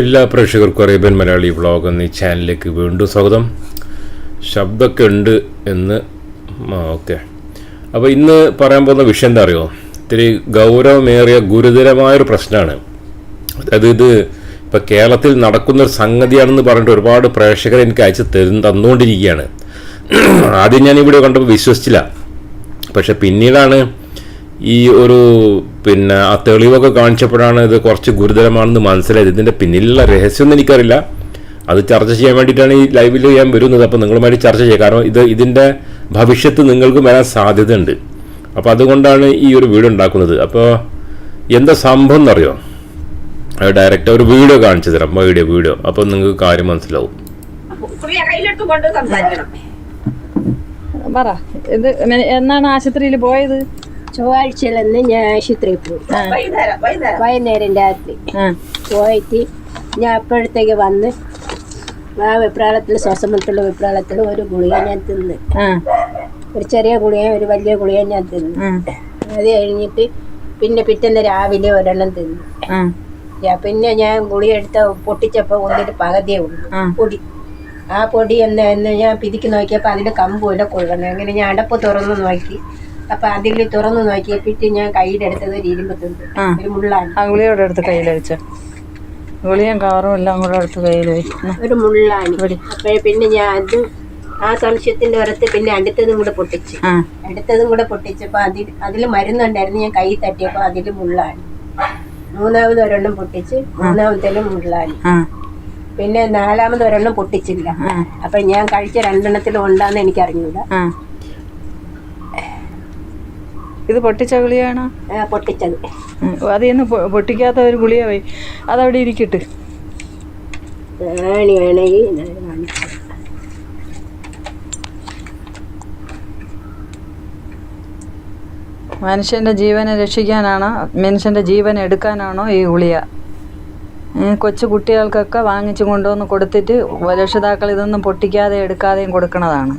എല്ലാ പ്രേക്ഷകർക്കും Arabian Malayali vlog എന്നീ ചാനലിലേക്ക് വീണ്ടും സ്വാഗതം. ശബ്ദമൊക്കെ ഉണ്ട് എന്ന് ഓക്കെ. അപ്പോൾ ഇന്ന് പറയാൻ പോകുന്ന വിഷയം എന്താ അറിയോ? ഇത്തിരി ഗൗരവമേറിയ ഗുരുതരമായൊരു പ്രശ്നമാണ്. അതായത് ഇത് ഇപ്പോൾ കേരളത്തിൽ നടക്കുന്നൊരു സംഗതിയാണെന്ന് പറഞ്ഞിട്ട് ഒരുപാട് പ്രേക്ഷകർ എനിക്ക് അയച്ച് തരും തന്നുകൊണ്ടിരിക്കുകയാണ്. ആദ്യം ഞാൻ കണ്ടപ്പോൾ വിശ്വസിച്ചില്ല. പക്ഷെ പിന്നീടാണ് ഈ ഒരു പിന്നെ ആ തെളിവൊക്കെ കാണിച്ചപ്പോഴാണ് ഇത് കുറച്ച് ഗുരുതരമാണെന്ന് മനസ്സിലായത്. ഇതിന്റെ പിന്നിലുള്ള രഹസ്യമൊന്നും എനിക്കറിയില്ല. അത് ചർച്ച ചെയ്യാൻ വേണ്ടിയിട്ടാണ് ഈ ലൈവിൽ ഞാൻ വരുന്നത്. അപ്പോൾ നിങ്ങളുമായിട്ട് ചർച്ച ചെയ്യുക കാരണം ഇത് ഇതിന്റെ ഭവിഷ്യത്ത് നിങ്ങൾക്ക് വരാൻ സാധ്യതയുണ്ട്. അപ്പോൾ അതുകൊണ്ടാണ് ഈ ഒരു വീഡിയോ ഉണ്ടാക്കുന്നത്. അപ്പോൾ എന്താ സംഭവം എന്നറിയോ? ഡയറക്റ്റ് ഒരു വീഡിയോ കാണിച്ചു തരാം. Video video. അപ്പോൾ നിങ്ങൾക്ക് കാര്യം മനസ്സിലാവും. പറ. എന്നാണ് ആശുപത്രിയിൽ പോയത്? ചൊവ്വാഴ്ചയിലന്ന് ഞാൻ ആശുപത്രിയിൽ പോയി വൈകുന്നേരം രാത്രി. പോയിട്ട് ഞാൻ അപ്പോഴത്തേക്ക് വന്ന് ആ വെപ്രാളത്തിൽ ശ്വാസമുട്ടുള്ള വെപ്രാളത്തിൽ ഒരു ഗുളിക ഞാൻ തിന്ന്. ഒരു ചെറിയ ഗുളിക ഒരു വലിയ ഗുളിക ഞാൻ തിന്നു. അത് കഴിഞ്ഞിട്ട് പിന്നെ പിറ്റേന്ന് രാവിലെ ഒരെണ്ണം തിന്നു. പിന്നെ ഞാൻ ഗുളിക എടുത്ത പൊട്ടിച്ചപ്പോൾ ഒന്നിട്ട് പകുതിയേ ഉള്ളൂ. പൊടി. ആ പൊടി എന്ന് ഞാൻ പിരിക്ക് നോക്കിയപ്പോൾ അതിന്റെ കമ്പുമില്ല കൊള്ളണം അങ്ങനെ ഞാൻ അടപ്പ് തുറന്ന് നോക്കി. അപ്പം അതിൽ തുറന്ന് നോക്കിയപ്പിട്ട് ഞാൻ കയ്യിലെടുത്തത് ഒരു ഇരുമ്പത്തുണ്ട്. ഒരു മുള്ളാണ്. എടുത്ത് കയ്യിലടിച്ച വെച്ചോ. ഗുളിയും കവറും എല്ലാം കൂടെ എടുത്ത് കയ്യിൽ ഒരു മുള്ളാണി. അപ്പോഴേ പിന്നെ ഞാൻ അത് ആ സംശയത്തിന്റെ ഒരത്ത് പിന്നെ അടുത്തതും കൂടെ പൊട്ടിച്ച്. അടുത്തതും കൂടെ പൊട്ടിച്ചപ്പോൾ അതിൽ അതിൽ മരുന്നുണ്ടായിരുന്നു ഞാൻ കൈ തട്ടിയപ്പോ അതിൽ മുള്ളാണി. മൂന്നാമത് ഒരെണ്ണം പൊട്ടിച്ച് മൂന്നാമത്തേലും മുള്ളാണി. പിന്നെ നാലാമത് ഒരെണ്ണം പൊട്ടിച്ചില്ല. അപ്പൊ ഞാൻ കഴിച്ച രണ്ടെണ്ണത്തിലും ഉണ്ടാന്ന് എനിക്ക് അറിഞ്ഞൂടാ ഇത് പൊട്ടിച്ച ഗുളിയാണോ പൊട്ടിച്ചത്. ഇന്ന് പൊട്ടിക്കാത്ത ഒരു ഗുളിയ പോയി. അതവിടെ ഇരിക്കട്ട്. മനുഷ്യന്റെ ജീവനെ രക്ഷിക്കാനാണോ മനുഷ്യന്റെ ജീവൻ എടുക്കാനാണോ ഈ ഗുളിയ കൊച്ചു കുട്ടികൾക്കൊക്കെ വാങ്ങിച്ചു കൊണ്ടുവന്ന് കൊടുത്തിട്ട് രക്ഷിതാക്കൾ ഇതൊന്നും പൊട്ടിക്കാതെ എടുക്കാതെയും കൊടുക്കണതാണ്.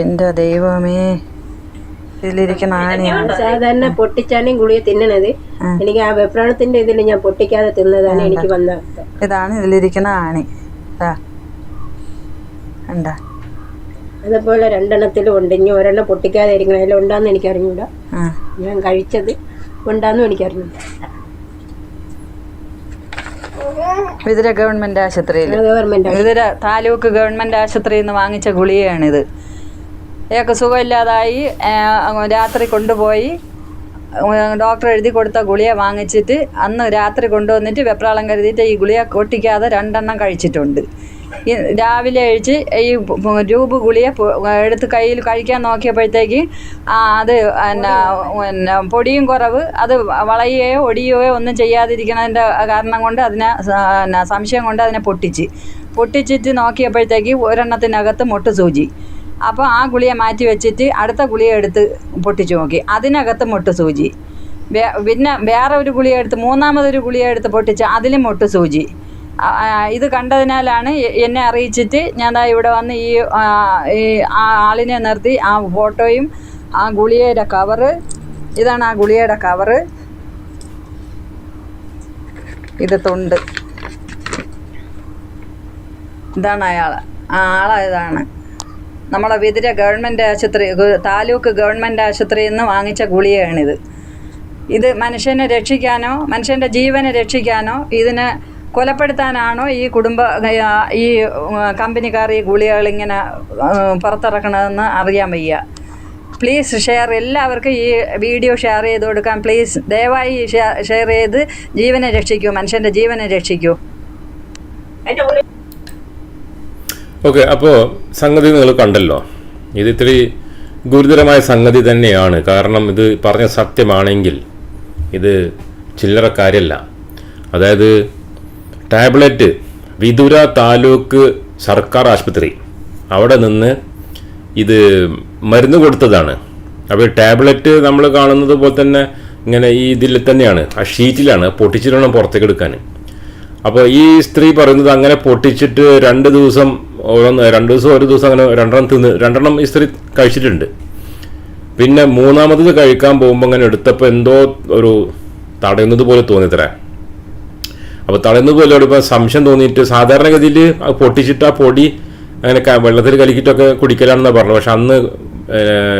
എന്റെ ദൈവമേ. ഇതിലിരിക്കുന്ന ആണിയാണ് സാധാരണ പൊട്ടിച്ചാണേ ഗുളിക തിന്നണത്. എനിക്ക് ആ വെപ്രാണത്തിന്റെ ഇതിൽ ഞാൻ പൊട്ടിക്കാതെ തിന്നതാണ് എനിക്ക് വന്ന. ഇതാണ് ഇതിലിരിക്കുന്ന ആണി. അതുപോലെ രണ്ടെണ്ണത്തിലും ഉണ്ട്. ഇനി ഒരെണ്ണം പൊട്ടിക്കാതെ ഇരിക്കണം അതിൽ എനിക്കറിഞ്ഞൂടാ. എനിക്ക് അറിഞ്ഞൂടാ ഞാൻ കഴിച്ചത് ഉണ്ടാന്നും എനിക്ക് അറിഞ്ഞൂടാ വിതുര ഗവൺമെന്റ് ആശുപത്രിയിൽ. വിതര താലൂക്ക് ഗവൺമെന്റ് ആശുപത്രിയിൽ നിന്ന് വാങ്ങിച്ച ഗുളികയാണിത്. ഇയാൾക്ക് സുഖമില്ലാതായി രാത്രി കൊണ്ടുപോയി ഡോക്ടർ എഴുതി കൊടുത്ത ഗുളിക വാങ്ങിച്ചിട്ട് അന്ന് രാത്രി കൊണ്ടുവന്നിട്ട് വെപ്രാളം കരുതിയിട്ട് ഈ ഗുളിക ഒട്ടിക്കാതെ രണ്ടെണ്ണം കഴിച്ചിട്ടുണ്ട്. രാവിലെ കഴിച്ച് ഈ രൂപ ഗുളിക എടുത്ത് കയ്യിൽ കഴിക്കാൻ നോക്കിയപ്പോഴത്തേക്ക് അത് പിന്നെ പൊടിയും കുറവ് അത് വളയുകയോ ഒടിയുകയോ ഒന്നും ചെയ്യാതിരിക്കുന്നതിന്റെ കാരണം കൊണ്ട് അതിനെ സംശയം കൊണ്ട് അതിനെ പൊട്ടിച്ച്. പൊട്ടിച്ചിട്ട് നോക്കിയപ്പോഴത്തേക്ക് ഒരെണ്ണത്തിനകത്ത് മുട്ട് സൂചി. അപ്പോൾ ആ ഗുളിയെ മാറ്റി വെച്ചിട്ട് അടുത്ത ഗുളിയെ എടുത്ത് പൊട്ടിച്ചു നോക്കി. അതിനകത്ത് മുട്ട് സൂചി. പിന്നെ വേറെ ഒരു ഗുളിയെടുത്ത് മൂന്നാമതൊരു ഗുളിയെടുത്ത് പൊട്ടിച്ച് അതിലും മുട്ട് സൂചി. ഇത് കണ്ടതിനാലാണ് എന്നെ അറിയിച്ചിട്ട് ഞാൻ ഇവിടെ വന്ന് ഈ ആളിനെ നിർത്തി ആ ഫോട്ടോയും ആ ഗുളികയുടെ കവറ് ഇതാണ് ആ ഗുളികയുടെ കവറ് ഇത് തൊണ്ട്. ഇതാണ് അയാൾ ആളായതാണ് നമ്മളെ വിതിര ഗവൺമെന്റ് ആശുപത്രി താലൂക്ക് ഗവൺമെന്റ് ആശുപത്രിയിൽ നിന്ന് വാങ്ങിച്ച ഗുളികയാണിത്. ഇത് മനുഷ്യനെ രക്ഷിക്കാനോ മനുഷ്യന്റെ ജീവനെ രക്ഷിക്കാനോ ഇതിനെ കൊലപ്പെടുത്താനാണോ ഈ കുടുംബ ഈ കമ്പനിക്കാർ ഈ ഗുളികകൾ ഇങ്ങനെ പുറത്തിറക്കണതെന്ന് അറിയാൻ വയ്യ. പ്ലീസ് ഷെയർ എല്ലാവർക്കും ഈ വീഡിയോ ഷെയർ ചെയ്ത് കൊടുക്കാം പ്ലീസ് ദയവായി ഷെയർ ചെയ്ത് ജീവനെ രക്ഷിക്കൂ മനുഷ്യന്റെ ജീവനെ രക്ഷിക്കൂ. ഓക്കെ അപ്പോൾ സംഗതി നിങ്ങൾ കണ്ടല്ലോ. ഇത് ഇത്തിരി ഗുരുതരമായ സംഗതി തന്നെയാണ്. കാരണം ഇത് പറഞ്ഞ സത്യമാണെങ്കിൽ ഇത് ചില്ലറ കാര്യമല്ല അതായത് ടാബ്ലറ്റ് വിദുര താലൂക്ക് സർക്കാർ ആശുപത്രി. അവിടെ നിന്ന് ഇത് മരുന്ന് കൊടുത്തതാണ്. അപ്പോൾ ടാബ്ലറ്റ് നമ്മൾ കാണുന്നത് പോലെ തന്നെ ഇങ്ങനെ ഈ ഇതിൽ തന്നെയാണ്. ആ ഷീറ്റിലാണ് പൊട്ടിച്ചിട്ടാണ് പുറത്തേക്ക് എടുക്കാൻ. അപ്പോൾ ഈ സ്ത്രീ പറയുന്നത് അങ്ങനെ പൊട്ടിച്ചിട്ട് രണ്ട് ദിവസം ഓരോന്ന് രണ്ട് ദിവസം ഒരു ദിവസം അങ്ങനെ രണ്ടെണ്ണം തിന്ന് രണ്ടെണ്ണം ഈ സ്ത്രീ കഴിച്ചിട്ടുണ്ട്. പിന്നെ മൂന്നാമത്തത് കഴിക്കാൻ പോകുമ്പോൾ അങ്ങനെ എടുത്തപ്പോൾ എന്തോ ഒരു തടയുന്നത് പോലെ തോന്നിത്തരാ അപ്പോൾ തളർന്നു പോലെ ഇപ്പോൾ സംശയം തോന്നിയിട്ട് സാധാരണഗതിയിൽ പൊട്ടിച്ചിട്ട് ആ പൊടി അങ്ങനെ വെള്ളത്തിൽ കലക്കിയിട്ടൊക്കെ കുടിക്കലാണെന്നാണ് പറഞ്ഞത്. പക്ഷെ അന്ന്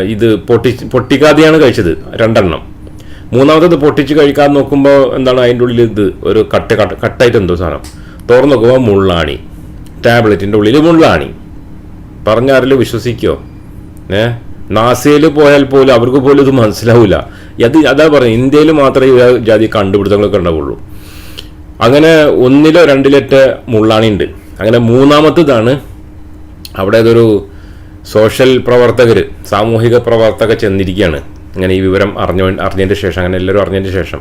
ഇത് പൊട്ടി പൊട്ടിക്കാതെയാണ് കഴിച്ചത് രണ്ടെണ്ണം. മൂന്നാമത്തത് പൊട്ടിച്ച് കഴിക്കാൻ നോക്കുമ്പോൾ എന്താണ് അതിന്റെ ഉള്ളിൽ ഇത് ഒരു കട്ട കട്ട കട്ടായിട്ട് എന്തോ സാധനം. തുറന്നു നോക്കുമ്പോൾ മുള്ളാണി. ടാബ്ലറ്റിന്റെ ഉള്ളിൽ മുള്ളാണി. പറഞ്ഞാരല്ലോ വിശ്വസിക്കോ? ഏ? നാസയിൽ പോയാൽ പോലും അവർക്ക് പോലും ഇത് മനസ്സിലാവില്ല അത് അതാ പറയുന്നത് ഇന്ത്യയിൽ മാത്രമേ ജാതി കണ്ടുപിടുത്തങ്ങളൊക്കെ ഉണ്ടാവുള്ളൂ. അങ്ങനെ ഒന്നിലോ രണ്ടിലൊറ്റ മുള്ളാണി ഉണ്ട് അങ്ങനെ മൂന്നാമത്തതാണ് അവിടെ ഇതൊരു സോഷ്യൽ പ്രവർത്തകർ സാമൂഹിക പ്രവർത്തക ചെന്നിരിക്കുകയാണ് അങ്ങനെ ഈ വിവരം അറിഞ്ഞ അറിഞ്ഞതിന്റെ ശേഷം അങ്ങനെ എല്ലാവരും അറിഞ്ഞതിന്റെ ശേഷം.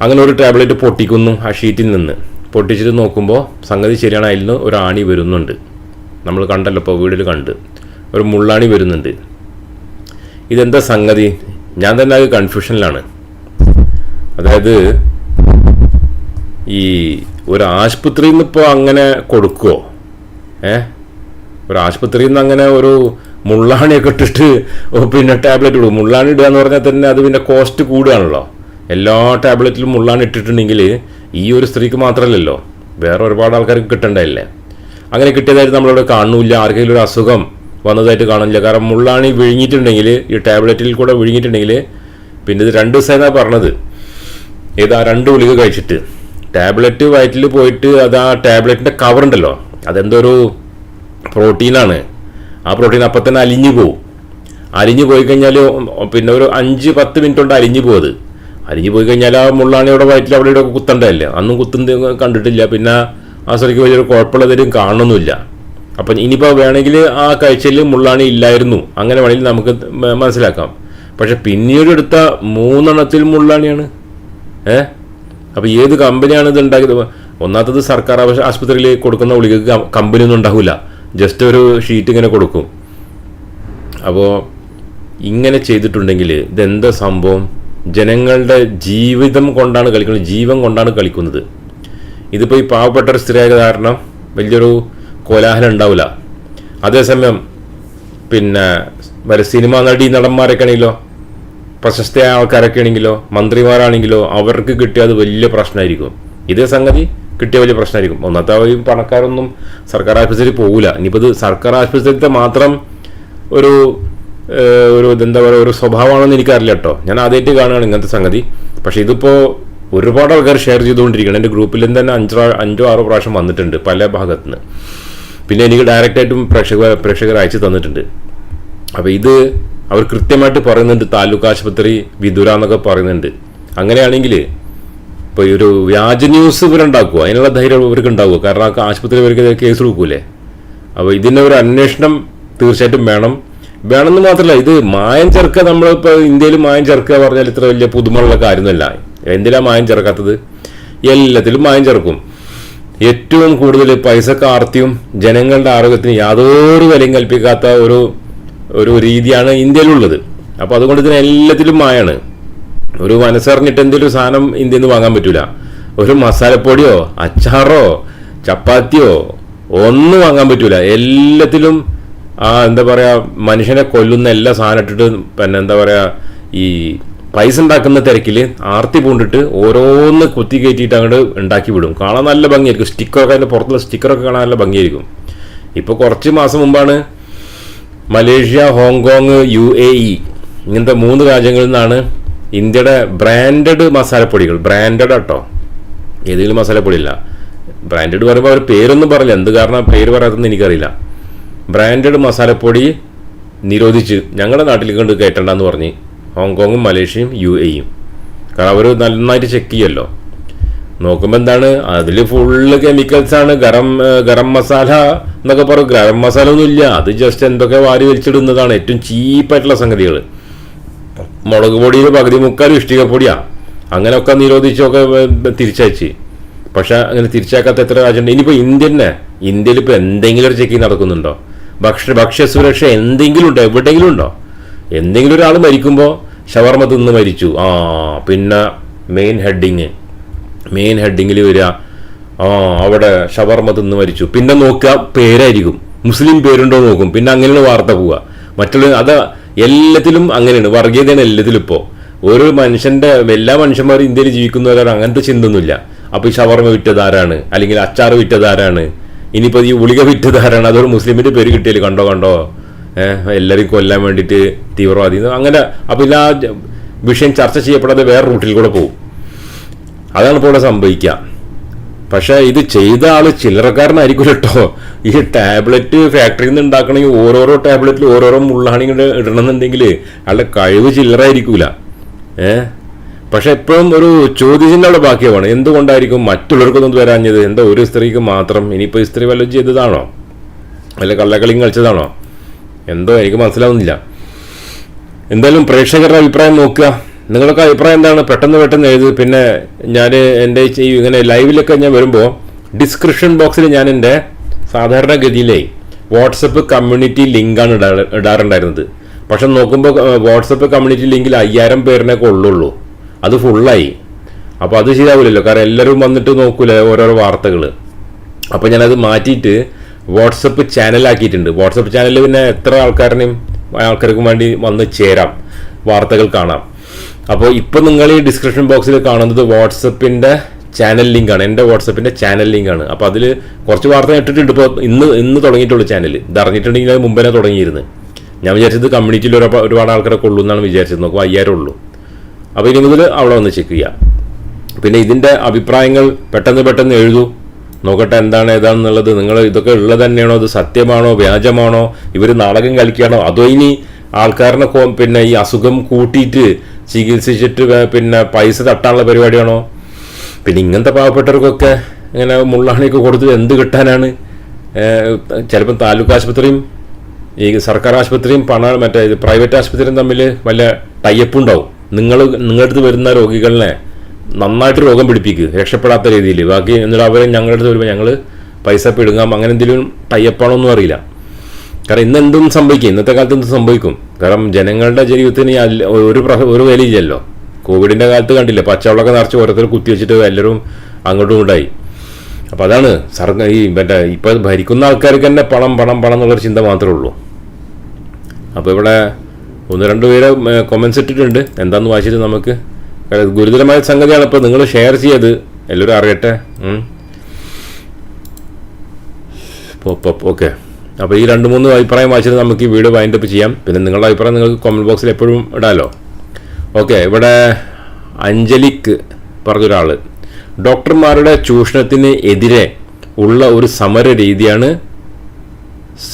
അങ്ങനെ ഒരു ടാബ്ലറ്റ് പൊട്ടിക്കുന്നു ആ ഷീറ്റിൽ നിന്ന്. പൊട്ടിച്ചിട്ട് നോക്കുമ്പോൾ സംഗതി ശരിയാണ് അതിൽ നിന്ന് ഒരു ആണി വരുന്നുണ്ട്. നമ്മൾ കണ്ടല്ലോ ഇപ്പോൾ വീട്ടിൽ കണ്ട്. ഒരു മുള്ളാണി വരുന്നുണ്ട്. ഇതെന്താ സംഗതി? ഞാൻ തന്നെ അത് കൺഫ്യൂഷനിലാണ് അതായത് ഈ ഒരു ആശുപത്രിയിൽ നിന്ന് ഇപ്പോൾ അങ്ങനെ കൊടുക്കുമോ ഏ? ഒരു ആശുപത്രിയിൽ നിന്ന് അങ്ങനെ ഒരു മുള്ളാണിയൊക്കെ ഇട്ടിട്ട് പിന്നെ ടാബ്ലറ്റ് ഇടും മുള്ളാണി ഇടുക എന്ന് പറഞ്ഞാൽ തന്നെ അത് പിന്നെ കോസ്റ്റ് കൂടുകയാണല്ലോ. എല്ലാ ടാബ്ലറ്റിലും മുള്ളാണി ഇട്ടിട്ടുണ്ടെങ്കിൽ ഈ ഒരു സ്ത്രീക്ക് മാത്രമല്ലല്ലോ വേറെ ഒരുപാട് ആൾക്കാർക്ക് കിട്ടണ്ടല്ലേ? അങ്ങനെ കിട്ടിയതായിട്ട് നമ്മളിവിടെ കാണുന്നില്ല. ആർക്കെങ്കിലും ഒരു അസുഖം വന്നതായിട്ട് കാണുന്നില്ല. കാരണം മുള്ളാണി വിഴുങ്ങിയിട്ടുണ്ടെങ്കിൽ ഈ ടാബ്ലറ്റിൽ കൂടെ വിഴുങ്ങിയിട്ടുണ്ടെങ്കിൽ പിന്നെ ഇത് രണ്ട് ദിവസമായി പറഞ്ഞത്. ഏതാ രണ്ട് ഗുളിക കഴിച്ചിട്ട്. ടാബ്ലറ്റ് വയറ്റിൽ പോയിട്ട് അത് ആ ടാബ്ലറ്റിന്റെ കവർ ഉണ്ടല്ലോ അതെന്തോ ഒരു പ്രോട്ടീനാണ്. ആ പ്രോട്ടീൻ അപ്പം തന്നെ അലിഞ്ഞു പോവും. അലിഞ്ഞു പോയി കഴിഞ്ഞാൽ പിന്നെ ഒരു അഞ്ച് പത്ത് മിനിറ്റ് കൊണ്ട് അലിഞ്ഞു പോകുന്നത് അലിഞ്ഞു പോയി കഴിഞ്ഞാൽ ആ മുള്ളാണി അവിടെ വയറ്റിൽ അവിടെ ഇവിടെ കുത്തണ്ടല്ലേ അന്നും കുത്തുന്ന കണ്ടിട്ടില്ല. പിന്നെ ആ സ്ഥലത്ത് വലിയൊരു കുഴപ്പമുള്ളതായിട്ടും കാണണമെന്നില്ല അപ്പം ഇനിയിപ്പോൾ വേണമെങ്കിൽ ആ കാഴ്ചയിൽ മുള്ളാണി ഇല്ലായിരുന്നു. അങ്ങനെ വേണമെങ്കിൽ നമുക്ക് മനസ്സിലാക്കാം. പക്ഷെ പിന്നീട് എടുത്ത മൂന്നെണ്ണത്തിൽ മുള്ളാണിയാണ്. ഏ? അപ്പോൾ ഏത് കമ്പനിയാണ് ഇത് ഉണ്ടാക്കിയത്? ഒന്നാത്തത് സർക്കാർ ആശു- ആശുപത്രിയിൽ കൊടുക്കുന്ന ഗുളികക്ക് കമ്പനി ഒന്നും ഉണ്ടാവില്ല ജസ്റ്റ് ഒരു ഷീറ്റ് ഇങ്ങനെ കൊടുക്കും. അപ്പോൾ ഇങ്ങനെ ചെയ്തിട്ടുണ്ടെങ്കിൽ ഇതെന്താ സംഭവം? ജനങ്ങളുടെ ജീവിതം കൊണ്ടാണ് കളിക്കുന്നത്. ജീവൻ കൊണ്ടാണ് കളിക്കുന്നത്. ഇതിപ്പോൾ ഈ പാവപ്പെട്ട ഒരു സ്ത്രീയായ കാരണം വലിയൊരു കോലാഹലം ഉണ്ടാവില്ല അതേസമയം പിന്നെ വരെ സിനിമാ നടി നടന്മാരൊക്കെ ആണെങ്കിലോ പ്രശസ്തയായ ആൾക്കാരൊക്കെ ആണെങ്കിലോ മന്ത്രിമാരാണെങ്കിലോ അവർക്ക് കിട്ടിയത് വലിയ പ്രശ്നമായിരിക്കും. ഇതേ സംഗതി കിട്ടിയ വലിയ പ്രശ്നമായിരിക്കും. ഒന്നാമത്തെ ഈ പണക്കാരൊന്നും സർക്കാർ ആശുപത്രിയിൽ പോകില്ല ഇനിയിപ്പോൾ സർക്കാർ ആശുപത്രിയിലത്തെ മാത്രം ഒരു ഒരു എന്താ പറയുക ഒരു സ്വഭാവമാണെന്ന് എനിക്കറിയില്ല കേട്ടോ. ഞാൻ ആദ്യമായിട്ട് കാണുകയാണ് ഇങ്ങനത്തെ സംഗതി. പക്ഷേ ഇതിപ്പോൾ ഒരുപാട് ആൾക്കാർ ഷെയർ ചെയ്തുകൊണ്ടിരിക്കുകയാണ്. എന്റെ ഗ്രൂപ്പിൽ തന്നെ അഞ്ചോ അഞ്ചോ ആറോ പ്രാവശ്യം വന്നിട്ടുണ്ട് പല ഭാഗത്തു നിന്ന് പിന്നെ എനിക്ക് ഡയറക്റ്റായിട്ടും പ്രേക്ഷക പ്രേക്ഷകർ അയച്ചു തന്നിട്ടുണ്ട്. അപ്പോൾ ഇത് അവർ കൃത്യമായിട്ട് പറയുന്നുണ്ട് താലൂക്ക് ആശുപത്രി വിദുര എന്നൊക്കെ പറയുന്നുണ്ട്. അങ്ങനെയാണെങ്കിൽ ഇപ്പോൾ ഈ ഒരു വ്യാജ ന്യൂസ് ഇവരുണ്ടാക്കുക അതിനുള്ള ധൈര്യം ഇവർക്ക് ഉണ്ടാവുക കാരണം ആ ആശുപത്രി ഇവർക്ക് കേസ് കൊടുക്കൂലേ? അപ്പോൾ ഇതിന്റെ ഒരു അന്വേഷണം തീർച്ചയായിട്ടും വേണം. വേണമെന്ന് മാത്രമല്ല ഇത് മായം ചേർക്കുക നമ്മളിപ്പോൾ ഇന്ത്യയിൽ മായം ചേർക്കുക പറഞ്ഞാൽ ഇത്ര വലിയ പുതുമയുള്ള കാര്യമൊന്നുമല്ല. എന്തിനാ മായം ചേർക്കാത്തത്? എല്ലാത്തിലും മായം ചേർക്കും. ഏറ്റവും കൂടുതൽ പൈസക്കാർത്തിയും ജനങ്ങളുടെ ആരോഗ്യത്തിന് യാതൊരു വിലയും കൽപ്പിക്കാത്ത ഒരു ഒരു രീതിയാണ് ഇന്ത്യയിലുള്ളത്. അപ്പോൾ അതുകൊണ്ട് ഇതിന് എല്ലാത്തിലും മായാണ്. ഒരു മനസ്സറിഞ്ഞിട്ട് എന്തെങ്കിലും സാധനം ഇന്ത്യയിൽ നിന്ന് വാങ്ങാൻ പറ്റൂല. ഒരു മസാലപ്പൊടിയോ അച്ചാറോ ചപ്പാത്തിയോ ഒന്നും വാങ്ങാൻ പറ്റൂല. എല്ലാത്തിലും ആ എന്താ പറയാ മനുഷ്യനെ കൊല്ലുന്ന എല്ലാ സാധനം ഇട്ടിട്ട് പിന്നെ എന്താ പറയാ ഈ പൈസ ഉണ്ടാക്കുന്ന തിരക്കിൽ ആർത്തി പൂണ്ടിട്ട് ഓരോന്ന് കുത്തി കയറ്റിയിട്ട് അങ്ങോട്ട് ഉണ്ടാക്കി വിടും. കാണാൻ നല്ല ഭംഗിയായിരിക്കും. സ്റ്റിക്കറൊക്കെ അതിന്റെ പുറത്തുള്ള സ്റ്റിക്കറൊക്കെ കാണാൻ നല്ല ഭംഗിയായിരിക്കും. ഇപ്പോൾ കുറച്ച് മാസം മുമ്പാണ് Malaysia Hong Kong U A E ഇങ്ങനത്തെ മൂന്ന് രാജ്യങ്ങളിൽ നിന്നാണ് ഇന്ത്യയുടെ ബ്രാൻഡഡ് മസാലപ്പൊടികൾ. ബ്രാൻഡഡ് കേട്ടോ ഏതെങ്കിലും മസാലപ്പൊടിയില്ല. ബ്രാൻഡഡ് പറയുമ്പോൾ അവർ പേരൊന്നും പറയില്ല. എന്ത് കാരണം പേര് പറയാത്തതെന്ന് എനിക്കറിയില്ല. ബ്രാൻഡഡ് മസാലപ്പൊടി നിരോധിച്ച് ഞങ്ങളുടെ നാട്ടിലേക്ക് കൊണ്ട് കയറ്റണ്ടെന്ന് പറഞ്ഞ് ഹോങ്കോങ്ങും മലേഷ്യയും യു എയും കാരണം അവർ നന്നായിട്ട് ചെക്ക് ചെയ്യല്ലോ. നോക്കുമ്പോൾ എന്താണ്? അതിൽ ഫുള്ള് കെമിക്കൽസ് ആണ്. ഗരം ഗരം മസാല എന്നൊക്കെ പറയും. ഗരം മസാല ഒന്നും ഇല്ല. അത് ജസ്റ്റ് എന്തൊക്കെ വാരി വലിച്ചിടുന്നതാണ്. ഏറ്റവും ചീപ്പായിട്ടുള്ള സംഗതികൾ മുളക് പൊടിയിൽ പകുതി മുക്കാൽ ഇഷ്ടിക പൊടിയാ. അങ്ങനെയൊക്കെ നിരോധിച്ചൊക്കെ തിരിച്ചയച്ച്. പക്ഷെ അങ്ങനെ തിരിച്ചയക്കാത്ത എത്ര രാജ്യമുണ്ട്? ഇനിയിപ്പോൾ ഇന്ത്യൻ തന്നെ ഇന്ത്യയിൽ ഇപ്പോൾ എന്തെങ്കിലും ഒരു ചെക്കിങ് നടക്കുന്നുണ്ടോ? ഭക്ഷ ഭക്ഷ്യ സുരക്ഷ എന്തെങ്കിലും ഉണ്ടോ? എവിടെയെങ്കിലും ഉണ്ടോ? എന്തെങ്കിലും ഒരാൾ മരിക്കുമ്പോൾ ഷവർമ തിന്ന് മരിച്ചു. ആ പിന്നെ മെയിൻ ഹെഡിങ് മെയിൻ ഹെഡിങ്ങിൽ വരിക. ആ അവിടെ ഷവർമ തിന്ന് മരിച്ചു. പിന്നെ നോക്കുക പേരായിരിക്കും. മുസ്ലിം പേരുണ്ടോ നോക്കും. പിന്നെ അങ്ങനെയാണ് വാർത്ത പോവുക. മറ്റുള്ള അത് എല്ലാത്തിലും അങ്ങനെയാണ്. വർഗീയതയാണ് എല്ലാത്തിലും ഇപ്പോൾ ഒരു മനുഷ്യന്റെ എല്ലാ മനുഷ്യന്മാരും ഇന്ത്യയിൽ ജീവിക്കുന്നവരാണ്. അങ്ങനത്തെ ചിന്തൊന്നുമില്ല അപ്പോൾ ഈ ഷവർമ വിറ്റതാരാണ്? അല്ലെങ്കിൽ അച്ചാർ വിറ്റതാരാണ്? ഇനിയിപ്പോൾ ഇനിയിപ്പോ ഈ ഉളിക വിറ്റതാരാണ്? അതൊരു മുസ്ലിമിന്റെ പേര് കിട്ടിയാലും കണ്ടോ കണ്ടോ? എല്ലാവരും കൊല്ലാൻ വേണ്ടിയിട്ട് തീവ്രവാദി. അങ്ങനെ അപ്പോൾ ഇല്ല വിഷയം ചർച്ച ചെയ്യപ്പെടാതെ വേറെ റൂട്ടിൽ കൂടെ പോകും അതാണ് ഇപ്പോൾ ഇവിടെ സംഭവിക്കുക പക്ഷേ ഇത് ചെയ്ത ആൾ ചില്ലറക്കാരനായിരിക്കും കേട്ടോ ഈ ടാബ്ലറ്റ് ഫാക്ടറിയിൽ നിന്ന് ഉണ്ടാക്കണമെങ്കിൽ ഓരോരോ ടാബ്ലറ്റിൽ ഓരോരോ മുള്ളാണി ഇങ്ങട് ഇടണമെന്നുണ്ടെങ്കിൽ അയാളുടെ കഴിവ് ചില്ലറായിരിക്കൂല ഏ? പക്ഷെ എപ്പോഴും ഒരു ചോദ്യചിഹ്നം അവിടെ ബാക്കിയാണ് എന്തുകൊണ്ടായിരിക്കും മറ്റുള്ളവർക്കൊന്നും വരാഞ്ഞത്? എന്താ ഒരു സ്ത്രീക്ക് മാത്രം ഇനിയിപ്പോൾ സ്ത്രീ വല്ലതും ചെയ്തതാണോ? അല്ല കള്ളക്കളിയും കളിച്ചതാണോ? എന്തോ എനിക്ക് മനസ്സിലാവുന്നില്ല. എന്തായാലും പ്രേക്ഷകരുടെ അഭിപ്രായം നോക്കുക. നിങ്ങളൊക്കെ അഭിപ്രായം എന്താണ്? പെട്ടെന്ന് പെട്ടെന്ന് എഴുതി. പിന്നെ ഞാൻ എന്റെ ഈ ഇങ്ങനെ ലൈവിലൊക്കെ ഞാൻ വരുമ്പോൾ ഡിസ്ക്രിപ്ഷൻ ബോക്സിൽ ഞാൻ എന്റെ സാധാരണഗതിയിലേ വാട്സപ്പ് കമ്മ്യൂണിറ്റി ലിങ്കാണ് ഇടാ ഇടാറുണ്ടായിരുന്നത്. പക്ഷെ നോക്കുമ്പോൾ വാട്സപ്പ് കമ്മ്യൂണിറ്റി ലിങ്കിൽ അയ്യായിരം പേരിനൊക്കെ ഉള്ളുള്ളൂ. അത് ഫുള്ളായി. അപ്പോൾ അത് ശരിയാവില്ലല്ലോ. കാരണം എല്ലാവരും വന്നിട്ട് നോക്കൂലേ ഓരോരോ വാർത്തകൾ അപ്പോൾ ഞാനത് മാറ്റിയിട്ട് വാട്സപ്പ് ചാനലാക്കിയിട്ടുണ്ട്. വാട്സപ്പ് ചാനലിൽ പിന്നെ എത്ര ആൾക്കാരനെയും ആൾക്കാർക്കും വേണ്ടി വന്ന് ചേരാം. വാർത്തകൾ കാണാം. അപ്പോൾ ഇപ്പോൾ നിങ്ങൾ ഈ ഡിസ്ക്രിപ്ഷൻ ബോക്സിൽ കാണുന്നത് വാട്സപ്പിന്റെ ചാനൽ ലിങ്കാണ് എന്റെ വാട്സപ്പിന്റെ ചാനൽ ലിങ്കാണ് അപ്പോൾ അതിൽ കുറച്ച് വാർത്ത ഇട്ടിട്ടുണ്ട്. ഇപ്പോൾ ഇന്ന് ഇന്ന് തുടങ്ങിയിട്ടുള്ളൂ ചാനൽ ഇത് അറിഞ്ഞിട്ടുണ്ടെങ്കിൽ അത് മുമ്പേ തുടങ്ങിയിരുന്നു. ഞാൻ വിചാരിച്ചത് കമ്മ്യൂണിറ്റിയിൽ ഒരു ഒരുപാട് ആൾക്കാരെ കൊള്ളൂ എന്നാണ് വിചാരിച്ചത്. നോക്കുമ്പോൾ അയ്യായിരം ഉള്ളൂ. അപ്പോൾ ഇനി മുതൽ അവിടെ വന്ന് ചെക്ക് ചെയ്യാം. പിന്നെ ഇതിന്റെ അഭിപ്രായങ്ങൾ പെട്ടെന്ന് പെട്ടെന്ന് എഴുതൂ. നോക്കട്ടെ എന്താണ് ഏതാണെന്നുള്ളത് നിങ്ങൾ ഇതൊക്കെ ഉള്ളത് തന്നെയാണോ? ഇത് സത്യമാണോ? വ്യാജമാണോ? ഇവർ നാടകം കളിക്കുകയാണോ? അതോ ഇനി ആൾക്കാരനെ പിന്നെ ഈ അസുഖം കൂട്ടിയിട്ട് ചികിത്സിച്ചിട്ട് പിന്നെ പൈസ തട്ടാനുള്ള പരിപാടിയാണോ? പിന്നെ ഇങ്ങനത്തെ പാവപ്പെട്ടവർക്കൊക്കെ ഇങ്ങനെ മുള്ളാണിയൊക്കെ കൊടുത്ത് എന്ത് കിട്ടാനാണ്? ചിലപ്പം താലൂക്ക് ആശുപത്രിയും ഈ സർക്കാർ ആശുപത്രിയും പണ മറ്റേ പ്രൈവറ്റ് ആശുപത്രിയും തമ്മിൽ വല്ല ടൈപ്പ് ഉണ്ടാവും. നിങ്ങൾ നിങ്ങളുടെ അടുത്ത് വരുന്ന രോഗികളെ നന്നായിട്ട് രോഗം പിടിപ്പിക്കുക രക്ഷപ്പെടാത്ത രീതിയിൽ ബാക്കി എന്നിട്ട് അവരെ ഞങ്ങളുടെ അടുത്ത് വരുമ്പോൾ ഞങ്ങൾ പൈസ പിടുങ്ങാം അങ്ങനെ എന്തെങ്കിലും ടൈപ്പാണോന്നും അറിയില്ല. കാരണം ഇന്ന് എന്തും സംഭവിക്കും. ഇന്നത്തെ കാലത്ത് എന്തും സംഭവിക്കും? കാരണം ജനങ്ങളുടെ ജീവിതത്തിന് ഒരു ഒരു വിലയില്ലല്ലോ. കോവിഡിന്റെ കാലത്ത് കണ്ടില്ല പച്ചവെള്ളമൊക്കെ നിറച്ച് ഓരോരുത്തർ കുത്തിവെച്ചിട്ട് എല്ലാവരും അങ്ങോട്ടും ഉണ്ടായി അപ്പോൾ അതാണ് സർക്കാർ ഈ മറ്റേ ഇപ്പൊ ഭരിക്കുന്ന ആൾക്കാർക്ക് തന്നെ പണം പണം പണം എന്നുള്ളൊരു ചിന്ത മാത്രമേ ഉള്ളൂ. അപ്പോൾ ഇവിടെ ഒന്ന് രണ്ട് പേര് കൊമൻസ് ഇട്ടിട്ടുണ്ട്. എന്താന്ന് വായിച്ചിട്ട് നമുക്ക് ഗുരുതരമായ സംഗതിയാണ്. ഇപ്പോൾ നിങ്ങൾ ഷെയർ ചെയ്യത് എല്ലാവരും അറിയട്ടെ. ഓക്കെ അപ്പോൾ ഈ രണ്ട് മൂന്ന് അഭിപ്രായം വായിച്ചിട്ട് നമുക്ക് ഈ വീഡിയോ വൈൻഡപ്പ് ചെയ്യാം. പിന്നെ നിങ്ങളുടെ അഭിപ്രായം നിങ്ങൾക്ക് കമന്റ് ബോക്സിൽ എപ്പോഴും ഇടാലോ. ഓക്കെ ഇവിടെ അഞ്ജലിക്ക് പറഞ്ഞൊരാൾ ഡോക്ടർമാരുടെ ചൂഷണത്തിന് എതിരെ ഉള്ള ഒരു സമര രീതിയാണ്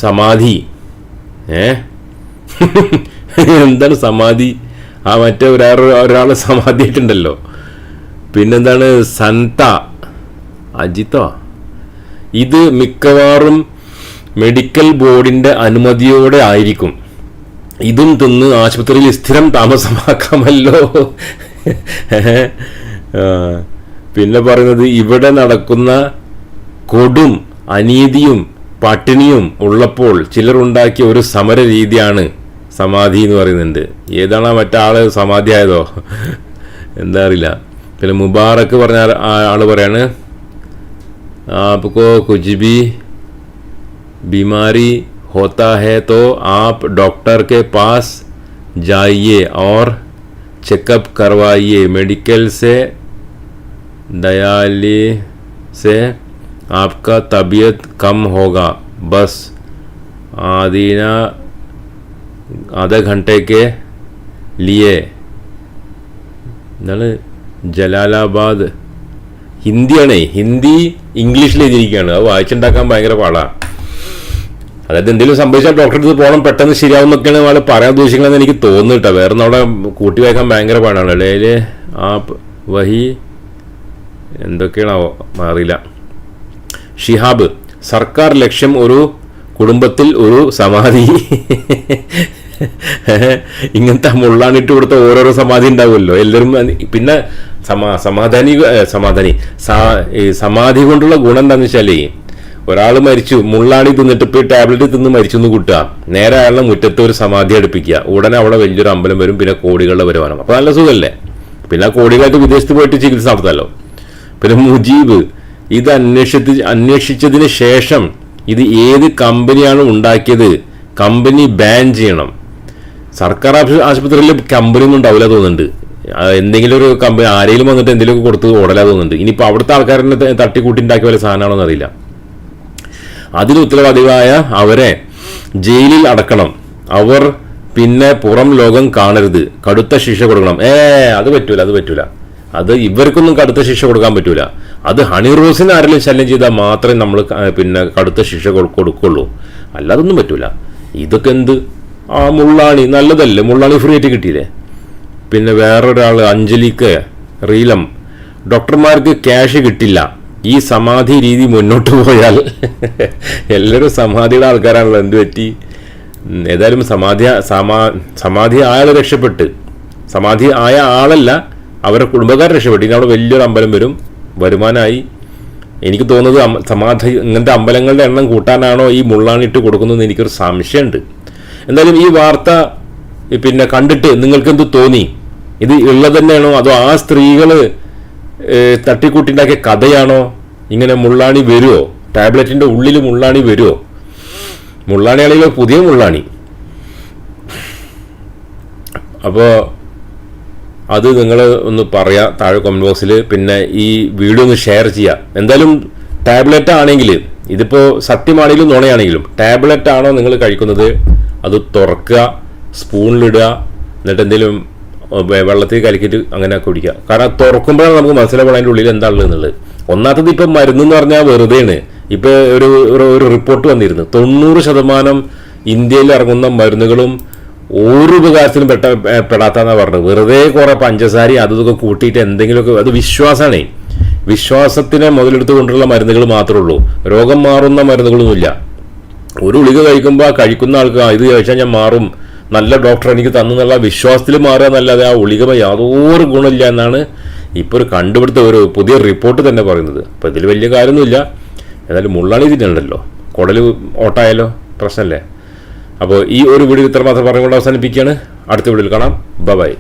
സമാധി. ഏ? എന്താണ് സമാധി? ആ മറ്റേ ഒരാൾ ഒരാൾ സമാധി ആയിട്ടുണ്ടല്ലോ പിന്നെന്താണ് സന്ത? അജിത്തോ? ഇത് മിക്കവാറും മെഡിക്കൽ ബോർഡിന്റെ അനുമതിയോടെ ആയിരിക്കും ഇതും തിന്ന് ആശുപത്രിയിൽ സ്ഥിരം താമസമാക്കാമല്ലോ ആ, പിന്നെ പറയുന്നത് ഇവിടെ നടക്കുന്ന കൊടും അനീതിയും പട്ടിണിയും ഉള്ളപ്പോൾ ചിലർ ഉണ്ടാക്കിയ ഒരു സമര രീതിയാണ് സമാധി എന്ന് പറയുന്നുണ്ട് ഏതാണ് ആ മറ്റാള് സമാധി ആയതോ എന്താ അറിയില്ല പിന്നെ മുബാറക്ക് പറഞ്ഞ ആ- ആ ആള് പറയാണ് आपको कुछ भी बीमारी होता है तो आप डॉक्टर के पास जाइए और चेकअप करवाइए मेडिकल से दयाली से आपका तबीयत कम होगा बस आदीना आधा घंटे के लिए എന്താണ് ജലാലാബാദ് ഹിന്ദിയാണേ ഹിന്ദി ഇംഗ്ലീഷിൽ എഴുതിയിരിക്കുകയാണ് അത് വായിച്ചുണ്ടാക്കാൻ ഭയങ്കര പാടാണ് അതായത് എന്തെങ്കിലും സംഭവിച്ചാൽ ഡോക്ടറെ അടുത്ത് പോകണം പെട്ടെന്ന് ശരിയാവും എന്നൊക്കെയാണ് ആൾ പറയാൻ ഉദ്ദേശിക്കണമെന്ന് എനിക്ക് തോന്നുന്നു കേട്ടോ. വേറെ അവിടെ കൂട്ടി വായിക്കാൻ ഭയങ്കര പാടാണ്. ഇടയിൽ ആ വഹി എന്തൊക്കെയാണാവോ അറിയില്ല. ഷിഹാബ് സർക്കാർ ലക്ഷ്യം ഒരു കുടുംബത്തിൽ ഒരു സമാധി. ഇങ്ങനത്തെ മുള്ളാണിട്ട് കൊടുത്ത ഓരോരോ സമാധി ഉണ്ടാവുമല്ലോ. എല്ലാവരും പിന്നെ സമാ സമാധാനി സമാധാനി സമാധി കൊണ്ടുള്ള ഗുണം എന്താണെന്ന് വെച്ചാലേ ഒരാൾ മരിച്ചു മുള്ളാണി തിന്നിട്ട് ഇപ്പോൾ ടാബ്ലറ്റ് തിന്ന് മരിച്ചു എന്ന് കൂട്ടുക. നേരെ അയാളുടെ മുറ്റത്ത് ഒരു സമാധി അടുപ്പിക്കുക. ഉടനെ അവിടെ വലിയൊരു അമ്പലം വരും പിന്നെ കോടികളുടെ വരുമാനം. അപ്പോൾ നല്ല സുഖമല്ലേ? പിന്നെ കോടികളായിട്ട് വിദേശത്ത് പോയിട്ട് ചികിത്സ നടത്താമല്ലോ പിന്നെ മുജീബ് ഇത് അന്വേഷിച്ച് അന്വേഷിച്ചതിന് ശേഷം ഇത് ഏത് കമ്പനിയാണ് ഉണ്ടാക്കിയത്? കമ്പനി ബാൻ ചെയ്യണം. സർക്കാർ ആശു- ആശുപത്രിയിൽ കമ്പനി ഒന്നും ഉണ്ടാവില്ല തോന്നുന്നുണ്ട്. എന്തെങ്കിലും ഒരു കമ്പനി ആരെങ്കിലും വന്നിട്ട് എന്തെങ്കിലുമൊക്കെ കൊടുത്ത് ഓടലാ തോന്നുന്നുണ്ട്. ഇനിയിപ്പോൾ അവിടുത്തെ ആൾക്കാരെ തട്ടിക്കൂട്ടി ഉണ്ടാക്കിയ പോലെ സാധനമാണോ എന്നറിയില്ല അതിന് ഉത്തരവാദികളായ അവരെ ജയിലിൽ അടക്കണം. അവർ പിന്നെ പുറം ലോകം കാണരുത്. കടുത്ത ശിക്ഷ കൊടുക്കണം. ഏ അത് പറ്റൂല അത് പറ്റൂല. അത് ഇവർക്കൊന്നും കടുത്ത ശിക്ഷ കൊടുക്കാൻ പറ്റൂല. അത് ഹണി റോസിന് ആരെങ്കിലും ശല്യം ചെയ്താൽ മാത്രമേ നമ്മൾ പിന്നെ കടുത്ത ശിക്ഷ കൊടു- കൊടുക്കുള്ളൂ. അല്ലാതൊന്നും പറ്റൂല. ഇതൊക്കെ എന്ത്? ആ മുള്ളാണി. നല്ലതല്ലേ? മുള്ളാണി ഫ്രീ ആയിട്ട് കിട്ടിയില്ലേ? പിന്നെ വേറൊരാൾ അഞ്ജലിക്ക് റീലം. ഡോക്ടർമാർക്ക് ക്യാഷ് കിട്ടില്ല. ഈ സമാധി രീതി മുന്നോട്ട് പോയാൽ എല്ലാവരും സമാധിയുടെ ആൾക്കാരാണല്ലോ. എന്ത് പറ്റി? ഏതായാലും സമാധി സമാ സമാധി ആയാൾ രക്ഷപ്പെട്ട്. സമാധി ആയ ആളല്ല അവരുടെ കുടുംബക്കാർ രക്ഷപ്പെട്ടു. ഇനി അവിടെ വലിയൊരു അമ്പലം വരും. വരുമാനമായി എനിക്ക് തോന്നുന്നത് സമാധി ഇങ്ങനത്തെ അമ്പലങ്ങളുടെ എണ്ണം കൂട്ടാനാണോ ഈ മുള്ളാണിട്ട് കൊടുക്കുന്നതെന്ന് എനിക്കൊരു സംശയമുണ്ട്. എന്തായാലും ഈ വാർത്ത പിന്നെ കണ്ടിട്ട് നിങ്ങൾക്കെന്ത് തോന്നി? ഇത് ഉള്ളത് തന്നെയാണോ? അതോ ആ സ്ത്രീകൾ തട്ടിക്കൂട്ടിണ്ടാക്കിയ കഥയാണോ? ഇങ്ങനെ മുള്ളാണി വരുമോ ടാബ്ലറ്റിന്റെ ഉള്ളിൽ മുള്ളാണി വരുമോ മുള്ളാണി ആണെങ്കിൽ പുതിയ മുള്ളാണി. അപ്പോൾ അത് നിങ്ങൾ ഒന്ന് പറയാ താഴെ കമന്റ് ബോക്സിൽ പിന്നെ ഈ വീഡിയോ ഒന്ന് ഷെയർ ചെയ്യുക എന്തായാലും ടാബ്ലറ്റ് ആണെങ്കിൽ ഇതിപ്പോൾ സത്യമാണെങ്കിലും നുണയാണെങ്കിലും ടാബ്ലറ്റ് ആണോ നിങ്ങൾ കഴിക്കുന്നത്? അത് തുറക്കുക സ്പൂണിലിടുക എന്നിട്ട് എന്തെങ്കിലും വെള്ളത്തിൽ കലക്കിയിട്ട് അങ്ങനെ കുടിക്കുക കാരണം തുറക്കുമ്പോഴാണ് നമുക്ക് മനസ്സിലാവുക അതിന്റെ ഉള്ളിൽ എന്താ ഉള്ളത് എന്നുള്ളത്. ഒന്നാമത്തത് ഇപ്പം മരുന്ന് എന്ന് പറഞ്ഞാൽ വെറുതെയാണ്. ഇപ്പോൾ ഒരു ഒരു- റിപ്പോർട്ട് വന്നിരുന്നു. തൊണ്ണൂറ് ശതമാനം ഇന്ത്യയിൽ ഇറങ്ങുന്ന മരുന്നുകളും ഒരു ഉപകാരത്തിലും പെട്ട ഏ, പെടാത്താന്നാ പറഞ്ഞത്. വെറുതെ കുറെ പഞ്ചസാര അതൊക്കെ കൂട്ടിയിട്ട് എന്തെങ്കിലുമൊക്കെ അത് വിശ്വാസമാണേ. വിശ്വാസത്തിനെ മുതലെടുത്തു കൊണ്ടുള്ള മരുന്നുകൾ മാത്രമേ ഉള്ളൂ. രോഗം മാറുന്ന മരുന്നുകളൊന്നുമില്ല. ഒരു ഗുളിക കഴിക്കുമ്പോൾ കഴിക്കുന്ന ആൾക്ക് ഇത് കഴിച്ചാൽ ഞാൻ മാറും. നല്ല ഡോക്ടർ എനിക്ക് തന്നുള്ള വിശ്വാസത്തിൽ മാറുക എന്നല്ലാതെ ആ ഒളികമ യാതൊരു ഗുണമില്ല എന്നാണ് ഇപ്പോൾ ഒരു കണ്ടുപിടുത്ത ഒരു പുതിയ റിപ്പോർട്ട് തന്നെ പറയുന്നത്. അപ്പോൾ ഇതിൽ വലിയ കാര്യമൊന്നുമില്ല. എന്നാലും മുള്ളാണി തിന്നുണ്ടല്ലോ കുടൽ ഓട്ടായാലോ? പ്രശ്നമല്ലേ? അപ്പോൾ ഈ ഒരു വീഡിയോ ഇത്രമാത്രം പറഞ്ഞുകൊണ്ട് അവസാനിപ്പിക്കുകയാണ്. അടുത്ത വീഡിയോയിൽ കാണാം. ബൈ